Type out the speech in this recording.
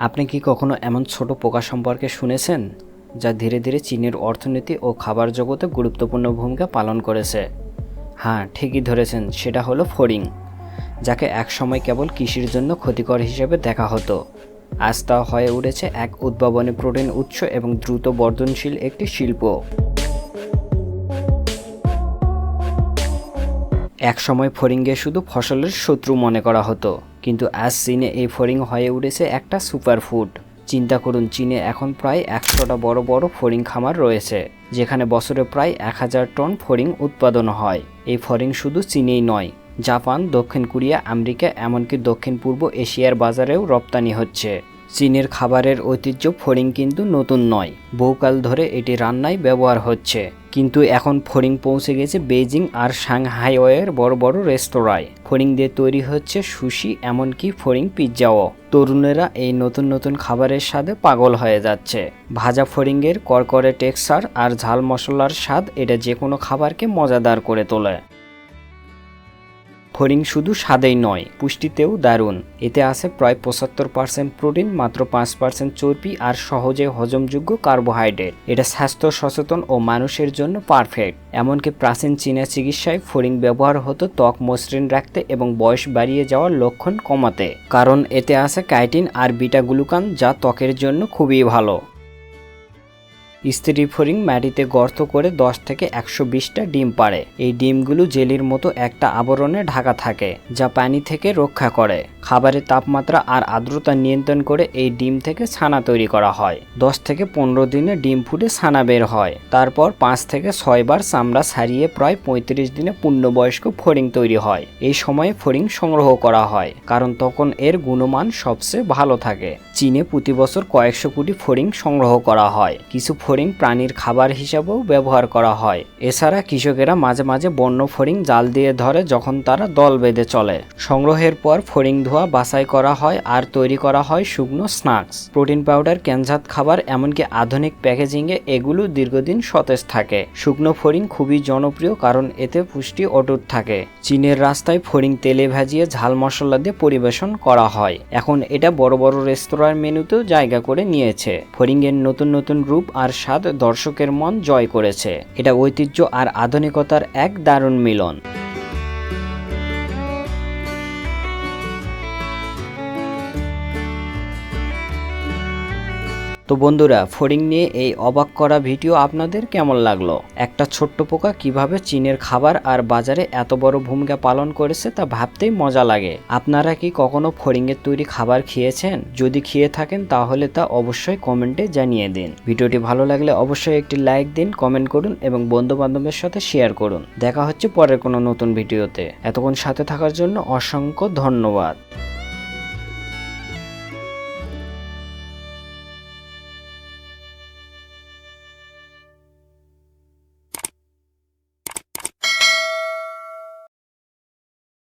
আপনি কি কখনো এমন ছোট পোকা সম্পর্কে শুনেছেন, যা ধীরে ধীরে চীনের অর্থনীতি ও খাবার জগতে গুরুত্বপূর্ণ ভূমিকা পালন করেছে? হ্যাঁ ঠিকই ধরেছেন, সেটা হলো ফড়িং, যাকে একসময় কেবল কৃষির জন্য ক্ষতিকর হিসেবে দেখা হতো। আজ তা হয়ে উঠেছে এক উদ্ভাবনী প্রোটিন উৎস এবং দ্রুত বর্ধনশীল একটি শিল্প। একসময় ফড়িংকে শুধু ফসলের শত্রু মনে করা হতো। কিন্তু আজ চীনে এই ফড়িং হয়ে উঠেছে একটা সুপার ফুড চিন্তা করুন, চীনে এখন প্রায় একশোটা বড় বড় ফড়িং খামার রয়েছে, যেখানে বছরে প্রায় এক হাজার টন ফড়িং উৎপাদন হয়। এই ফড়িং শুধু চীনেই নয়, জাপান, দক্ষিণ কোরিয়া, আমেরিকা, এমনকি দক্ষিণ পূর্ব এশিয়ার বাজারেও রপ্তানি হচ্ছে। চীনের খাবারের ঐতিহ্য ফড়িং কিন্তু নতুন নয়, বহুকাল ধরে এটি রান্নায় ব্যবহার হচ্ছে। কিন্তু এখন ফড়িং পৌঁছে গেছে বেজিং আর সাংহাইওয়ের বড় বড় রেস্তোরাঁয়। ফড়িং দিয়ে তৈরি হচ্ছে সুশি, এমনকি ফড়িং পিৎজাও। তরুণেরা এই নতুন নতুন খাবারের স্বাদে পাগল হয়ে যাচ্ছে। ভাজা ফড়িংয়ের করকরে টেক্সচার আর ঝাল মশলার স্বাদ এটা যে কোনো খাবারকে মজাদার করে তোলে। ফড়িং শুধু স্বাদেই নয়, পুষ্টিতেও দারুণ। এতে আছে প্রায় পঁচাত্তর পার্সেন্ট প্রোটিন, মাত্র পাঁচ পার্সেন্ট চর্বি আর সহজে হজমযোগ্য কার্বোহাইড্রেট। এটা স্বাস্থ্য সচেতন ও মানুষের জন্য পারফেক্ট। এমনকি প্রাচীন চীনা চিকিৎসায় ফড়িং ব্যবহার হতো ত্বক মসৃণ রাখতে এবং বয়স বাড়িয়ে যাওয়ার লক্ষণ কমাতে। কারণ এতে আছে কাইটিন আর বিটা গ্লুকান যা ত্বকের জন্য খুবই ভালো। স্ত্রী ফড়িং মাটিতে গর্ত করে দশ থেকে একশো বিশটা ডিম পাড়ে। এই ডিমগুলো জেলির মতো একটা আবরণে ঢাকা থাকে, যা পানি থেকে রক্ষা করে। খাবারের তাপমাত্রা আর আর্দ্রতা নিয়ন্ত্রণ করে এই ডিম থেকে ছানা তৈরি করা হয়। দশ থেকে পনেরো দিনে ডিম ফুটে ছানা বের হয়। তারপর পাঁচ থেকে ছয়বার চামড়া ছাড়িয়ে প্রায় পঁয়ত্রিশ দিনে পূর্ণবয়স্ক ফড়িং তৈরি হয়। এই সময়ে ফড়িং সংগ্রহ করা হয়, কারণ তখন এর গুণমান সবচেয়ে ভালো থাকে। চীনে প্রতি বছর কয়েকশো কোটি ফড়িং সংগ্রহ করা হয়। কিছু ফড়িং প্রাণীর খাবার হিসাবেও ব্যবহার করা হয়। এছাড়া কৃষকেরা মাঝে মাঝে বন্য ফড়িং জাল দিয়ে ধরে যখন তারা দল বেঁধে চলে। সংগ্রহের পর ফড়িং ধোয়া বাছাই করা হয় আর তৈরি করা হয় শুকনো স্ন্যাক্স। প্রোটিন পাউডার ক্যানজাত খাবার, এমনকি আধুনিক প্যাকেজিংয়ে এগুলো দীর্ঘদিন সতেজ থাকে। শুকনো ফড়িং খুবই জনপ্রিয় কারণ এতে পুষ্টি অটুট থাকে। চীনের রাস্তায় ফড়িং তেলে ভাজিয়ে ঝাল মশলা দিয়ে পরিবেশন করা হয়। এখন এটা বড় বড় রেস্তোরাঁর মেনুতেও জায়গা করে নিয়েছে। ফড়িংয়ের নতুন নতুন রূপ আর স্বাদ দর্শকের মন জয় করেছে। এটা ঐতিহ্য আর আধুনিকতার এক দারুণ মিলন। তো বন্ধুরা, ফড়িং নিয়ে এই অবাক করা ভিডিও আপনাদের কেমন লাগল? একটা ছোট্ট পোকা কীভাবে চীনের খাবার আর বাজারে এত বড় ভূমিকা পালন করেছে তা ভাবতেই মজা লাগে। আপনারা কি কখনো ফড়িংয়ের তৈরি খাবার খেয়েছেন? যদি খেয়ে থাকেন, তাহলে তা অবশ্যই কমেন্টে জানিয়ে দিন। ভিডিওটি ভালো লাগলে অবশ্যই একটি লাইক দিন, কমেন্ট করুন এবং বন্ধু বান্ধবের সাথে শেয়ার করুন। দেখা হচ্ছে পরের কোনো নতুন ভিডিওতে। এতক্ষণ সাথে থাকার জন্য অসংখ্য ধন্যবাদ।